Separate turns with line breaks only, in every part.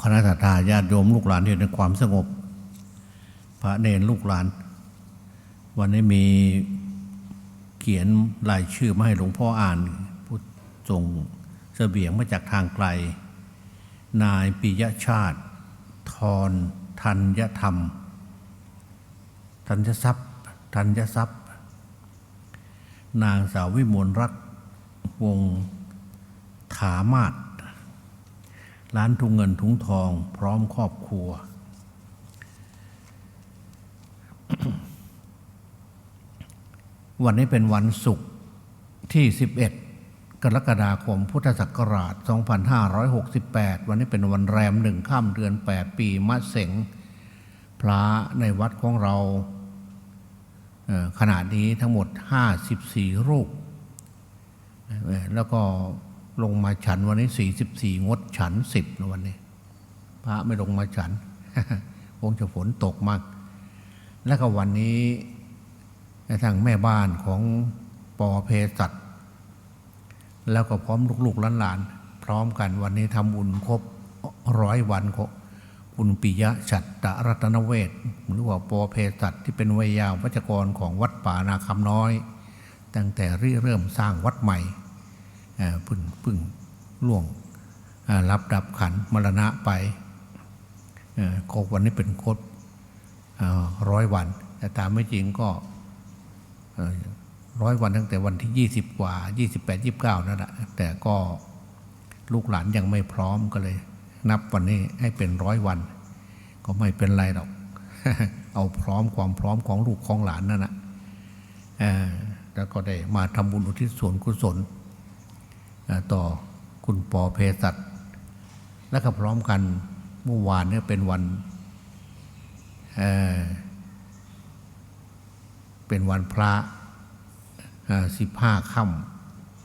คณะทาญาติโยมลูกหลานที่อยู่ในความสงบ พระเนรลูกหลาน วันนี้มีเขียนรายชื่อมาให้หลวงพ่ออ่านผู้ส่งเสบียงมาจากทางไกล นายปิยชาติทรธัญธรรมธัญทรัพย์ธัญทรัพย์ นางสาววิมลรัตน์วงศ์ถามาศ ร้านทุงเงินทุงทองพร้อมครอบครัว วันนี้เป็นวันศุกร์ที่ 11 กรกฎาคมพุทธศักราช 2568 วันนี้เป็นวันแรมหนึ่งข้ามเดือน 8 ปีมะเสงพระในวัดของเราขณะนี้ทั้งหมด 54 รูป แล้วก็ ลงมาฉันวันนี้สี่สิบสี่งดฉันสิบนะวันนี้ พระไม่ลงมาฉันคงจะฝนตกมาก แล้วก็วันนี้ทางแม่บ้านของปอเพสัตแล้วก็พร้อมลูกๆหลานๆพร้อมกันวันนี้ทำบุญครบร้อยวันของคุณปิยะฉัตตรัตนเวศหรือว่าปอเพสัตที่เป็นวิยาวัจกรของวัดป่านาคำน้อย ตั้งแต่ริเริ่มสร้างวัดใหม่ พึ่งพึ่งล่วงรับดับขันมรณะไปเอ่อครบวันนี้เป็นครบร้อยวัน แต่ตามไม่จริงก็ร้อยวันตั้งแต่วันที่ 20 กว่า 28 29 นั่นแหละแต่ก็ลูกหลานยังไม่พร้อมก็เลย นับวันนี้ให้เป็นร้อยวัน ก็ไม่เป็นไรหรอก เอาพร้อมความพร้อมของลูกของหลานนั่นแหละแล้วก็ได้มาทำบุญอุทิศส่วนกุศล ต่อคุณปอเพสัตและก็พร้อมกันเมื่อวานเนี่ยเป็นวันเเป็นวันพระสิบห้าค่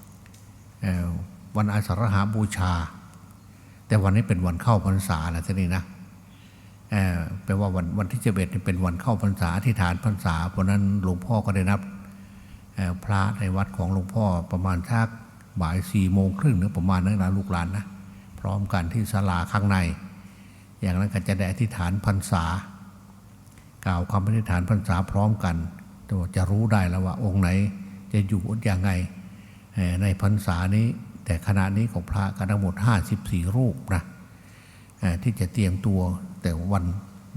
ำวันอาสาฬหาบูชา แต่วันนี้เป็นวันเข้าพรรษาแล้วทีนี้นะแปลว่าวันวันที่เจ็ดนี่เป็นวันเข้าพรรษาที่ฐานพรรษา เพราะนั้นหลวงพ่อก็ได้นับพระในวัดของหลวงพ่อประมาณทัก บ่ายสี่โมงครึ่งหรือประมาณนั้นนะลูกหลานนะพร้อมกันที่ศาลาข้างใน อย่างนั้นก็จะได้อธิษฐานพรรษา กล่าวคำอธิษฐานพรรษาพร้อมกันตัวจะรู้ได้แล้วว่าองค์ไหนจะอยู่อย่างไงในพรรษานี้ แต่ขณะนี้ของพระกันทั้งหมด 54 รูปนะที่จะเตรียมตัวแต่วัน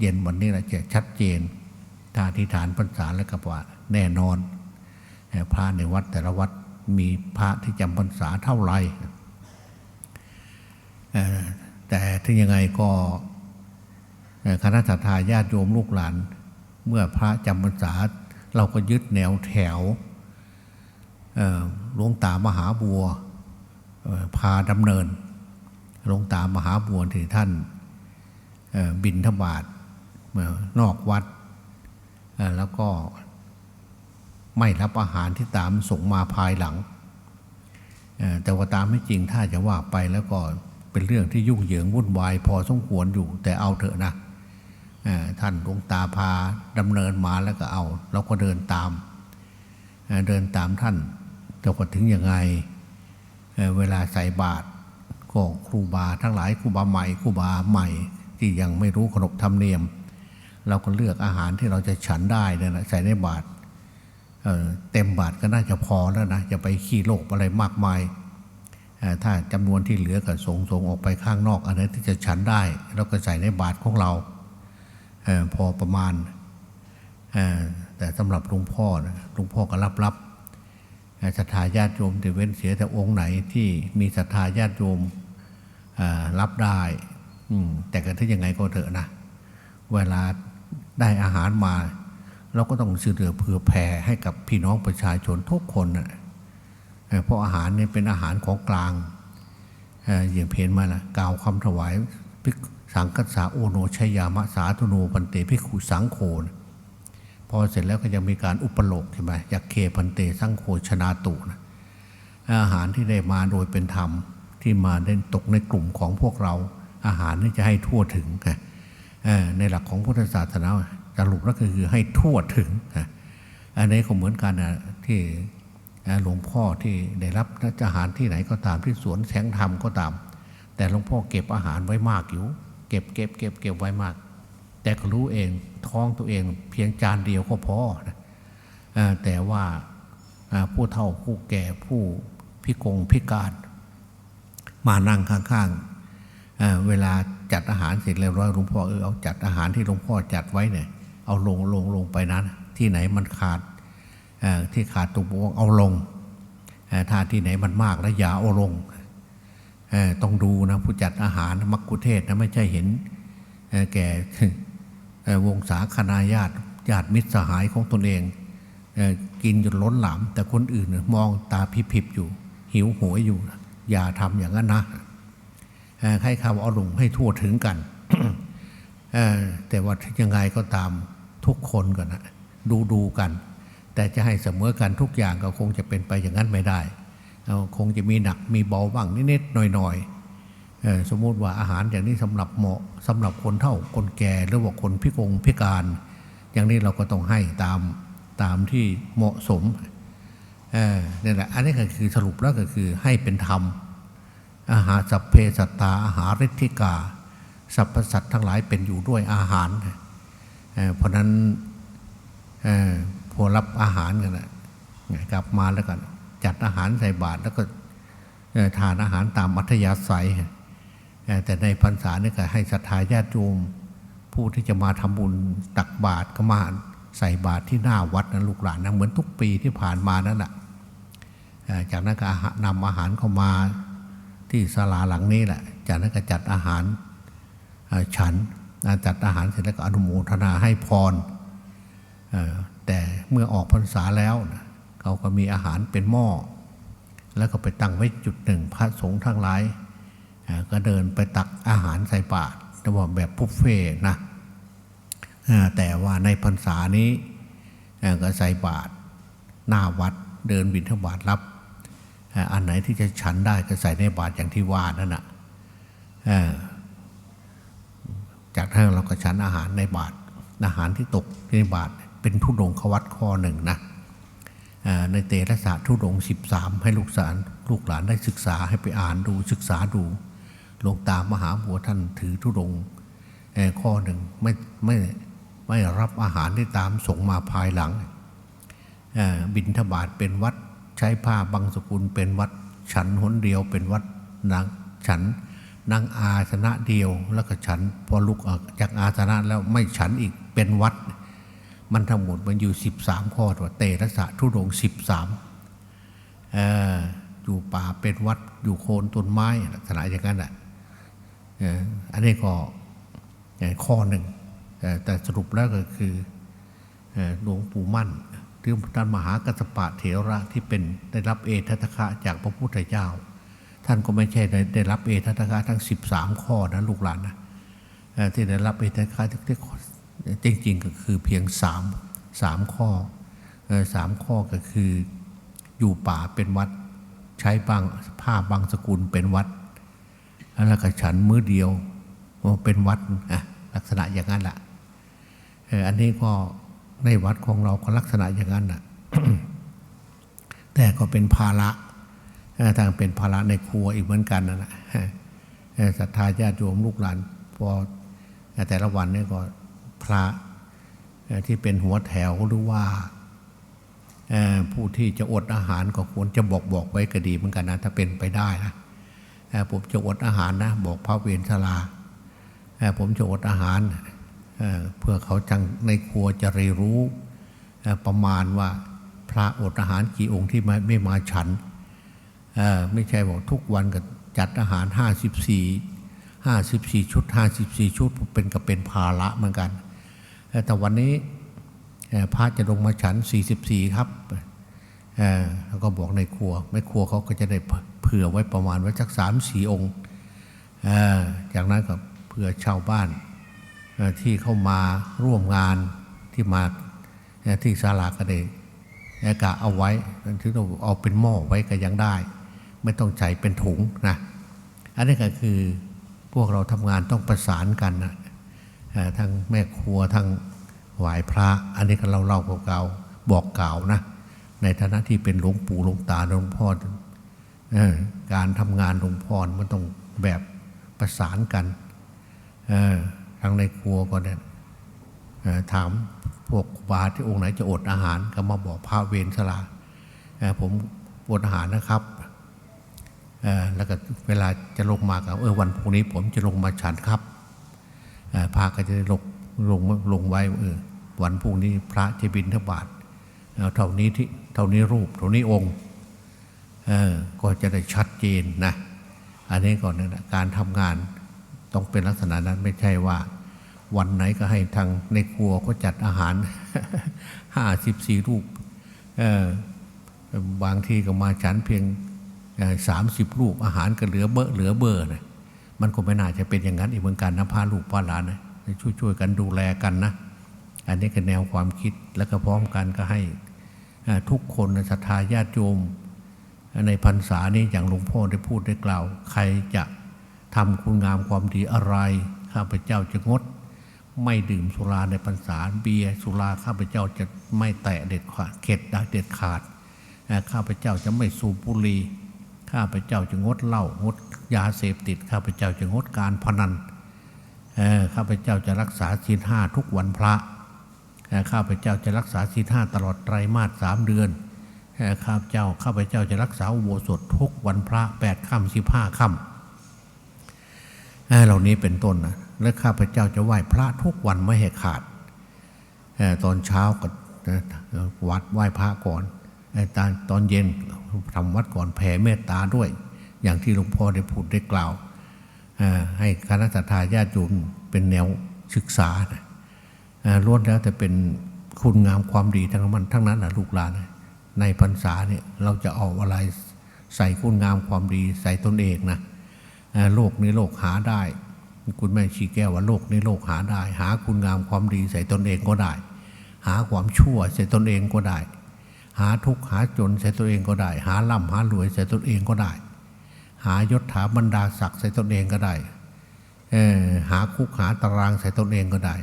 เย็นวันนี้นะจะชัดเจนถ้าอธิษฐานพรรษาแล้วก็ว่าแน่นอนพระในวัดแต่ละวัด มีพระที่จำพรรษาเท่าไรแต่ถึงยังไงก็คณะสัตยาญาติโยมลูกหลาน เมื่อพระจำพรรษา เราก็ยึดแนวแถวหลวงตามหาบัวพาดำเนินหลวงตามหาบัวที่ท่านบินทบาทนอกวัดแล้วก็ ไม่รับอาหารที่ตามส่งมาภายหลัง แต่ว่าตามไม่จริงถ้าจะว่าไปแล้วก็เป็นเรื่องที่ยุ่งเหยิงวุ่นวายพอสมควรอยู่ แต่เอาเถอะนะท่านหลวงตาพาดำเนินมาแล้วก็เอาเราก็เดินตาม เดินตามท่าน แต่ก็ถึงยังไงเวลาใส่บาตรก็ครูบาทั้งหลายครูบาใหม่ครูบาใหม่ ที่ยังไม่รู้ขนบธรรมเนียม เราก็เลือกอาหารที่เราจะฉันได้นะใส่ในบาตร เต็มบาทก็น่าจะพอแล้วนะจะไปขี้โลกอะไรมากมาย ถ้าจำนวนที่เหลือก็ส่งส่งออกไปข้างนอก อันนี้ที่จะฉันได้เราก็ใส่ในบาทของเราพอประมาณแต่สำหรับหลวงพ่อหลวงพ่อก็รับรับศรัทธาญาติโยมแต่เว้นเสียแต่องค์ไหนที่มีศรัทธาญาติโยมรับได้แต่กันที่ยังไงก็เถอะนะ เวลาได้อาหารมา เราก็ต้องสื่อเหลือเผื่อแผ่ให้กับพี่น้องประชาชนทุกคนนะเพราะอาหารนี่เป็นอาหารของกลางอย่างเพนมาละกล่าวคำถวายพิกสังกัสสาโอโนชยามะสาธุโนปันเตพิขุสังโฆนะพอเสร็จแล้วก็ยังมีการอุปโลกใช่ไหมยักเคพันเตสังโฆชนาตุนะอาหารที่ได้มาโดยเป็นธรรมที่มาได้ตกในกลุ่มของพวกเรา อาหารนี่จะให้ทั่วถึงในหลักของพุทธศาสนา สรุปแล้วก็คือให้ทั่วถึง อันนี้ก็เหมือนกันนะที่หลวงพ่อที่ได้รับอาหารที่ไหนก็ตามที่สวนแสงธรรมก็ตาม แต่หลวงพ่อเก็บอาหารไว้มากอยู่ เก็บเก็บเก็บเก็บไว้มาก แต่ก็รู้เองท้องตัวเองเพียงจานเดียวก็พอนะแต่ว่าผู้เฒ่าผู้แก่ผู้พิกงพิการ มานั่งข้างๆเเวลาจัดอาหารเสร็จเรียบร้อยหลวงพ่อเออเอาจัดอาหารที่หลวงพ่อจัดไว้เนี่ย เอาลงลงลงไปนั้น ที่ไหนมันขาดที่ขาดตรงบกเอาลงถ้าที่ไหนมันมากแล้วอย่าเอาลงต้องดูนะผู้จัดอาหารมักคุเทศนะไม่ใช่เห็นแก่วงศาคณาญาติญาติมิตรสหายของตนเองเอกินจนล้นหลาม แต่คนอื่นมองตาพิบๆอยู่ หิวโหยอยู่ อย่าทำอย่างนั้นนะให้คำเอาลงให้ทั่วถึงกันแต่ว่ายังไงก็ตาม ทุกคนกันนะดูดูกัน แต่จะให้เสมอกันทุกอย่างก็คงจะเป็นไปอย่างนั้นไม่ได้เอาคงจะมีหนักมีเบาบ้างนิดๆหน่อยๆสมมติว่าอาหารอย่างนี้สำหรับเหมาะสำหรับคนเฒ่าคนแก่หรือว่าคนพิกงพิการ อย่างนี้เราก็ต้องให้ตามตามที่เหมาะสมเนี่แหละอันนี้ก็คือสรุปแล้วก็คือให้เป็นธรรม อาหารสัพเพสัตตาอาหารฤทธิกา สรรพสัตว์ทั้งหลายเป็นอยู่ด้วยอาหาร เพราะนั้นพอรับอาหารกันนะกลับมาแล้วกันจัดอาหารใส่บาตรแล้วก็ทานอาหารตามอัธยาศัย แต่ในพรรษาเนี่ยก็ให้ศรัทธาญาติโยมผู้ที่จะมาทำบุญตักบาตรก็มาใส่บาตรที่หน้าวัดนะลูกหลานนะเหมือนทุกปีที่ผ่านมานั่นแหละจากนั้นก็อาหารนำอาหารเข้ามาที่ศาลาหลังนี้แหละ จากนั้นก็จัดอาหารฉัน จัดอาหารเสร็จแล้วก็อนุโมทนาให้พรแต่เมื่อออกพรรษาแล้วเขาก็มีอาหารเป็นหม้อ แล้วก็ไปตั้งไว้จุดหนึ่งพระสงฆ์ทั้งหลายก็เดินไปตักอาหารใส่บาตรแต่ว่าแบบบุฟเฟ่นะแต่ว่าในพรรษานี้ก็ใส่บาตรหน้าวัดเดินบิณฑบาตรับ อันไหนที่จะฉันได้ก็ใส่ในบาตรอย่างที่ว่านั่นนะอ่า จากนั้นเราก็ฉันอาหารในบาตรอาหารที่ตกในบาตรเป็นทุดงควัดข้อหนึ่งนะในเตระศาสตร์ทุดงสิบสามให้ลูกสารลูกหลานได้ศึกษาให้ไปอ่านดูศึกษาดูลงตามหาบัวท่านถือทุดงเอ่ข้อหนึ่งไม่ไม่ไม่รับอาหารที่ตามส่งมาภายหลัง บินทบาทเป็นวัดใช้ผ้าบางสกุลเป็นวัด ฉันหนเดียวเป็นวัดนางฉัน นั่งอาสนะเดียวแล้วก็ฉันพอลุกออกจากอาสนะแล้วไม่ฉันอีกเป็นวัด มันทั้งหมดมันอยู่สิบสามข้อตัวเตระสะทุดงสิบสามอยู่ป่าเป็นวัดอยู่โคนต้นไม้ลักษณะอย่างนั้นแหละเอ่ออันนี้ก็เอ่อข้อหนึ่งแต่สรุปแล้วก็คือหลวงปู่มั่นหรือท่านมหากัสปะเถระที่เป็นได้รับเอทัตคะจากพระพุทธเจ้า ท่านก็ไม่ใช่ได้ไดรับเอทัตถคะทั้ง 13 ข้อนะลูกหลานนะที่ได้รับเอทัตถคะจริงๆก็คือเพียงสามสามข้อสามข้อก็คืออยู่ป่าเป็นวัดใช้บางผ้าบางสกุลเป็นวัดแล้วก็ฉันมื้อเดียวเป็นวัดอะลักษณะอย่างนั้นแหละอันนี้ก็ในวัดของเราก็ลักษณะอย่างนั้นนะแต่ก็เป็นภาระ ทางเป็นภาระในครัวอีกเหมือนกันนั่นแหละศรัทธาญาติโยมลูกหลานพอแต่ละวันนี่ก็พระที่เป็นหัวแถวหรือว่าผู้ที่จะอดอาหารก็ควรจะบอกบอกไว้ก็ดีเหมือนกันนะถ้าเป็นไปได้นะผมจะอดอาหารนะบอกพระเวรชราผมจะอดอาหารเพื่อเขาจังในครัวจะเรียนรู้ประมาณว่าพระอดอาหารกี่องค์ที่ไม่ไม่มาฉัน ไม่ใช่บอกทุกวันก็จัดอาหาร 54 54 ชุด 54 ชุดเป็นก็เป็นภาระเหมือนกัน แต่วันนี้พระจะลงมาฉัน 44 ครับเอ่อแล้วก็บอกในครัวไม่ครัวเขาก็จะได้เผื่อไว้ประมาณไว้สักสามสี่องค์อจากนั้นก็เผื่อชาวบ้านที่เข้ามาร่วมงานที่มาที่ศาลากระเดแอกะเอาไว้ถึงเอาเป็นหม้อไว้ก็ยังได้ ไม่ต้องใจเป็นถุงนะอันนี้ก็คือพวกเราทำงานต้องประสานกันนะทั้งแม่ครัวทั้งไหวายพระ อันนี้ก็เราเล่าเก่าๆบอกกล่าวนะ ในฐานะที่เป็นหลวงปู่หลวงตาหลวงพ่อการทำงานหลวงพ่อมันต้องแบบประสานกันเออทางในครัวก็เนี่ยเอ่อถามพวกบาที่องค์ไหนจะอดอาหารก็มาบอกพระเวรสลาผมอดอาหารนะครับ แล้วก็เวลาจะลงมากับเออวันพรุ่งนี้ผมจะลงมาฉันครับออพระก็จะลงลงลงไว้เออวันพรุ่งนี้พระจะบินทบาทเอ่อเท่านี้ที่เท่านี้รูปเท่านี้องค์เออก็จะได้ชัดเจนนะอันนี้ก่อนนะการทำงานต้องเป็นลักษณะนั้นไม่ใช่ว่า วันไหนก็ให้ทางในครัวก็จัดอาหารห้าสิบสี่รูปเออบางทีก็มาฉันเพียง สามสิบรูปอาหารก็เหลือเบอเหลือเบอร์นะมันก็ไม่น่าจะเป็นอย่างนั้นอีกเหมือนกันนะพาลูกพาหลานนะช่วยช่วยๆกันดูแลกันนะ อันนี้ก็แนวความคิดแล้วก็พร้อมกันก็ให้ทุกคนศรัทธาญาติโยม ในพรรษานี้อย่างหลวงพ่อได้พูดได้กล่าว ใครจะทำคุณงามความดีอะไรข้าพเจ้าจะงด ไม่ดื่มสุราในพรรษาเบียร์สุราข้าพเจ้าจะไม่แตะเด็ดขาดเข็ดด้เด็ดขาดข้าพเจ้าจะไม่สูบบุหรี่ ข้าพเจ้าจะงดเหล้างดยาเสพติด ข้าพเจ้าจะงดการพนันข้าพเจ้าจะรักษาศีลห้าทุกวันพระข้าพเจ้าจะรักษาศีลห้าตลอดไตรมาสสามเดือนข้าพเจ้าข้าพเจ้าจะรักษาอุโบสถทุกวันพระแปดค่ำสิบห้าค่ำเหล่านี้เป็นต้นนะและข้าพเจ้าจะไหว้พระทุกวันไม่ให้ขาดตอนเช้าก็วัดไหว้พระก่อนตอนเย็น ทำวัดก่อนแผ่เมตตาด้วย อย่างที่หลวงพ่อได้พูดได้กล่าว ให้คณะสัตยาญาติโยมเป็นแนวศึกษานะล้วนแล้วแต่เป็นคุณงามความดีทั้งนั้นทั้งนั้นนะลูกหลานนะในพรรษาเนี่ยเราจะเอาอะไรใส่คุณงามความดีใส่ตนเองนะโลกนี้โลกหาได้ คุณแม่ชีแก้วว่าโลกนี้โลกหาได้ หาคุณงามความดีใส่ตนเองก็ได้ หาความชั่วใส่ตนเองก็ได้ หาทุกข์หาจนใส่ตนเองก็ได้ หาล่ำหารวยใส่ตนเองก็ได้ หายศถาบรรดาศักดิ์ใส่ตนเองก็ได้เออหาคุกหาตารางใส่ตนเองก็ได้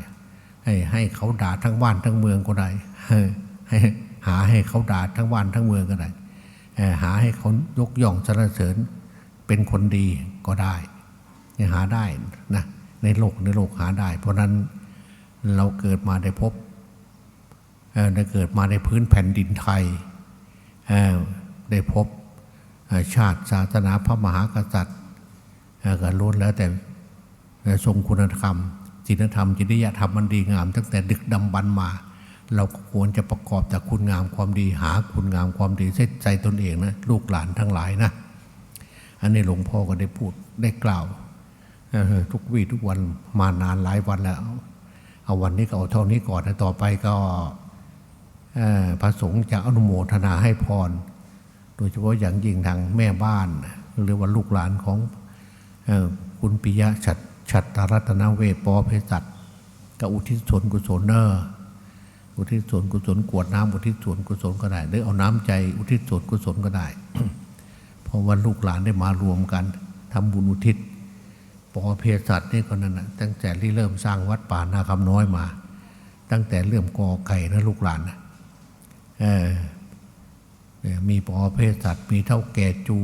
ให้ให้เขาด่าทั้งบ้านทั้งเมืองก็ได้ให้หาให้เขาด่าทั้งบ้านทั้งเมืองก็ได้เออหาให้เขายกย่องสรรเสริญเป็นคนดีก็ได้หาได้นะในโลกในโลกหาได้ เพราะนั้นเราเกิดมาได้พบ ได้เกิดมาในพื้นแผ่นดินไทย ได้พบชาติศาสนาพระมหากษัตริย์ก็ล้วนแล้วแต่ทรงคุณธรรมศีลธรรม จริยธรรมมันดีงาม ตั้งแต่ดึกดำบรรมา เราก็ควรจะประกอบจากคุณงามความดีหาคุณงามความดีใส่ใจตนเองนะลูกหลานทั้งหลายนะอันนี้หลวงพ่อก็ได้พูดได้กล่าวทุกวี่ทุกวันมานานหลายวันแล้ว เอาวันนี้ก็เอาเท่านี้ก่อนนะต่อไปก็ พระสงฆ์จะอนุโมทนาให้พร โดยเฉพาะอย่างยิ่งทางแม่บ้านหรือว่าลูกหลานของอคุณปิยะฉัดฉัตรรัตนเวปอเพศัตกับอุทิศส่วนกุศลเนอร์อุทิศส่วนกุศลกวดน้ำอุทิศส่วนกุศลก็ได้ หรือเอาน้ำใจอุทิศส่วนกุศลก็ได้ เพราะว่าลูกหลานได้มารวมกันทำบุญอุทิศปอเพศัตนี่ก็นั่นนะตั้งแต่ที่เริ่มสร้างวัดป่านาคำน้อยมา ตั้งแต่เริ่มกอไก่นะลูกหลานนะ มีปอเพศสัตว์ มีเท่าแก่จู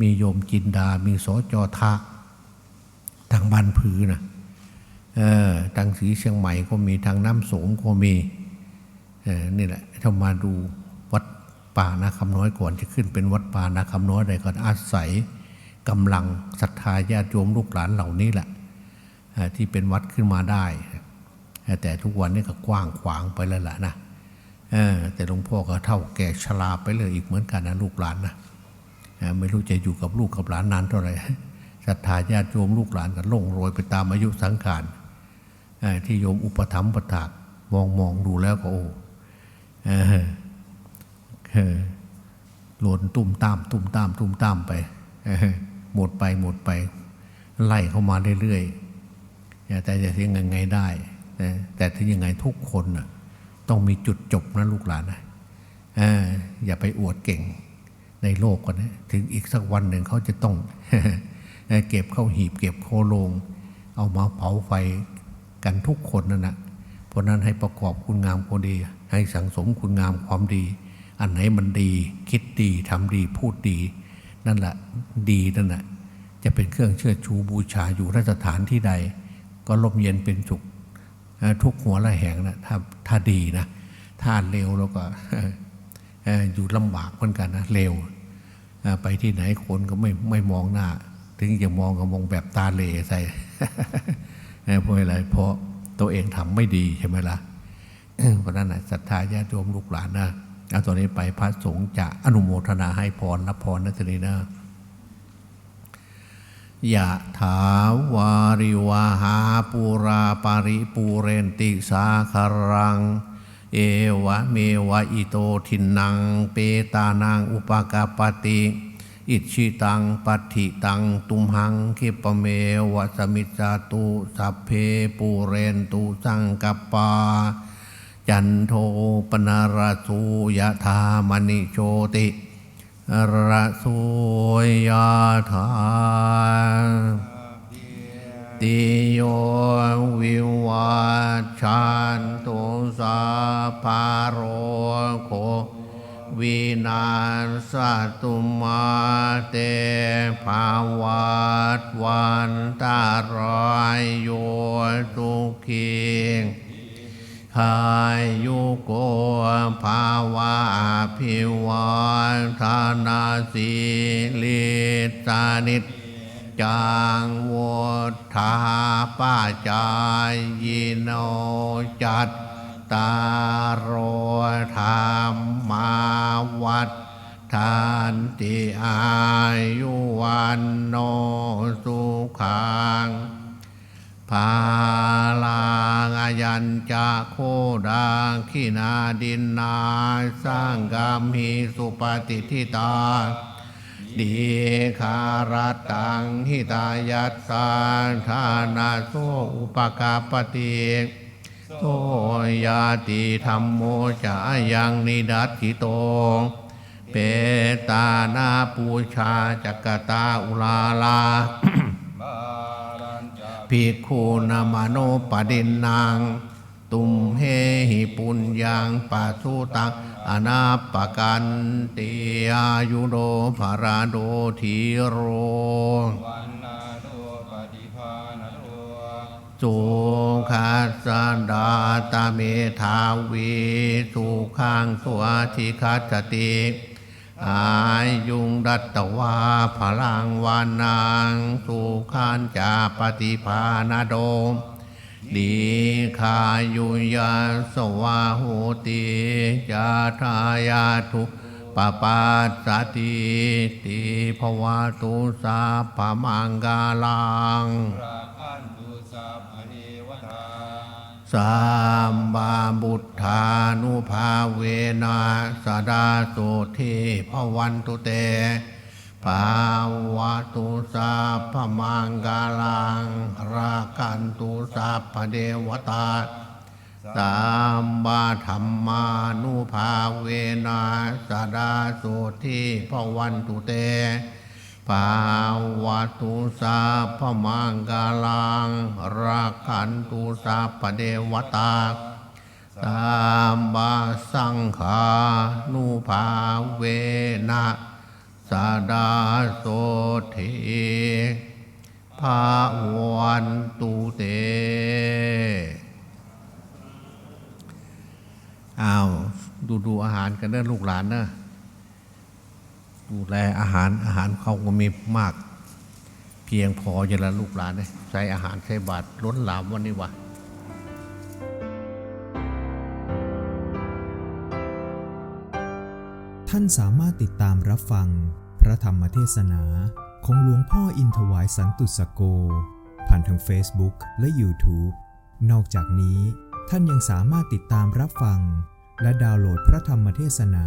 มีโยมจินดา มีสอจอทะทางบ้านผือนะออทางสีเชียงใหม่ก็มีทางน้ำโสมก็มีเนี่แหละถ้ามาดูวัดป่านาคำน้อยก่อนจะขึ้นเป็นวัดป่านาคำน้อยได้ก็อาศัยกำลังศรัทธาญาติโยมลูกหลานเหล่านี้แหละที่เป็นวัดขึ้นมาได้ แต่ทุกวันนี้ก็กว้างขวางไปแล้วล่ะนะ แต่หลวงพ่อก็เท่าแก่ชราไปเลยอีกเหมือนกันนะลูกหลานนะไม่รู้จะอยู่กับลูกกับหลานนานเท่าไหร่ศรัทธาญาติโยมลูกหลานกันล่งโรยไปตามอายุสังขารที่โยมอุปถัมภ์ประถากมองมองดูแล้วก็โอ้หล่นตุ่มตาม ตุ่มตาม ตุ่มตามไปหมดไปหมดไป ไล่เข้ามาเรื่อยๆแต่จะยังไงได้ แต่แต่ถึงยังไงทุกคนน่ะ ต้องมีจุดจบนะลูกหลานนะอย่าไปอวดเก่งในโลกกันนะถึงอีกสักวันหนึ่งเขาจะต้องเก็บเข้าหีบเก็บเข้าโลง เอามาเผาไฟกันทุกคนนั่นนะเพราะนั้นให้ประกอบคุณงามความดี ให้สังสมคุณงามความดี อันไหนมันดี คิดดีทำดีพูดดี นั่นแหละดีนั่นแหละจะเป็นเครื่องเชื่อชูบูชาอยู่นสถานที่ใด ก็ลมเย็นเป็นสุข ทุกหัวละแหงนะถ้าถ้าดีนะถ้าเร็วแล้วก็อยู่ลำบากเหมือนกันนะเร็วไปที่ไหนคนก็ไม่ไม่มองหน้า ถึงจะมองก็มองแบบตาเหลใส่เพราะอะไรเพราะตัวเองทำไม่ดีใช่ไหมล่ะเพราะนั้นนะศรัทธาญาติโยมลูกหลานนะเอาตอนนี้ไปพระสงฆ์จะอนุโมทนาให้พรรับพรนะทีนี้นะ ยะถาวาริวาหาปูราปาริปูเรนติสาคารัง เอวะเมวะอิโตทินัง เปตานังอุปกาปติ อิชิตังปัฏฐิตังตุมหังคิปเมวะสมิจาตุสัพเพปูเรนตุสังกปปาจันโทปนารสูยะธามณิโชติ ระโสยะธาติโยวิวัชชันตุสัพพะโรโควินาศตุมาเตภาวัตวันตารายโยสุขี หายุโกภาวะพิวันธานาสีลิสานิจจังวุฒาป้าจายยิโนจัตตารโรธรรมาวัดทานติอายุวันโนสุขัง ภาลางอายัญจะโคดังขีนาดินนาสร้างกามหิสุปฏิทิตาดีคารตังหิตายัสสาธานาโสอุปกาปติโสยาติธรรมโมจะยังนิดัตถิโต เปตานาปูชาจักตาอุลาลา ภิกขุนามโนปดินนาง ตุมเฮหิปุญญังปัสุตังอนาปกันติอายุโดภาราโดทีโร
วันนาโดปฏิภาณโด
สุขัสดาตาเมธาวีสุขังสวทิคัสติ อายุงดัตตวาพลังวานังสุขันจาปฏิภาณโดมดีขายุยาสวาโหติจาทายาทุปปาสติติภวตุสาพมังกาลัง
ราคันตุสัพ
สัมบาบุตธานุภาเวนะสดาโสทิภวันตุเต ภาวะตุสัพมังกาลัง รากันตุสัพเดวตาสัมบาธรรมานุภาเวนะสดาโสทิภวันตุเต ภาวะตุสัพมังกาลังราคันตุสัพพเดวตาสามบาสังขานุภาเวนะสดาโสทิภาวันตุเตอ้าวดูดูอาหารกันเด้อลูกหลานเนอะ ดูแลอาหารอาหารเขาก็มีมาก เพียงพอจะละลูกหลานเลยใช้อาหารใช้บาตรล้นหลามวันนี้วะ
ท่านสามารถติดตามรับฟัง พระธรรมเทศนาของหลวงพ่ออินทวายสันตุสโก ผ่านทาง Facebook และ YouTube นอกจากนี้ท่านยังสามารถติดตามรับฟัง และดาวน์โหลดพระธรรมเทศนา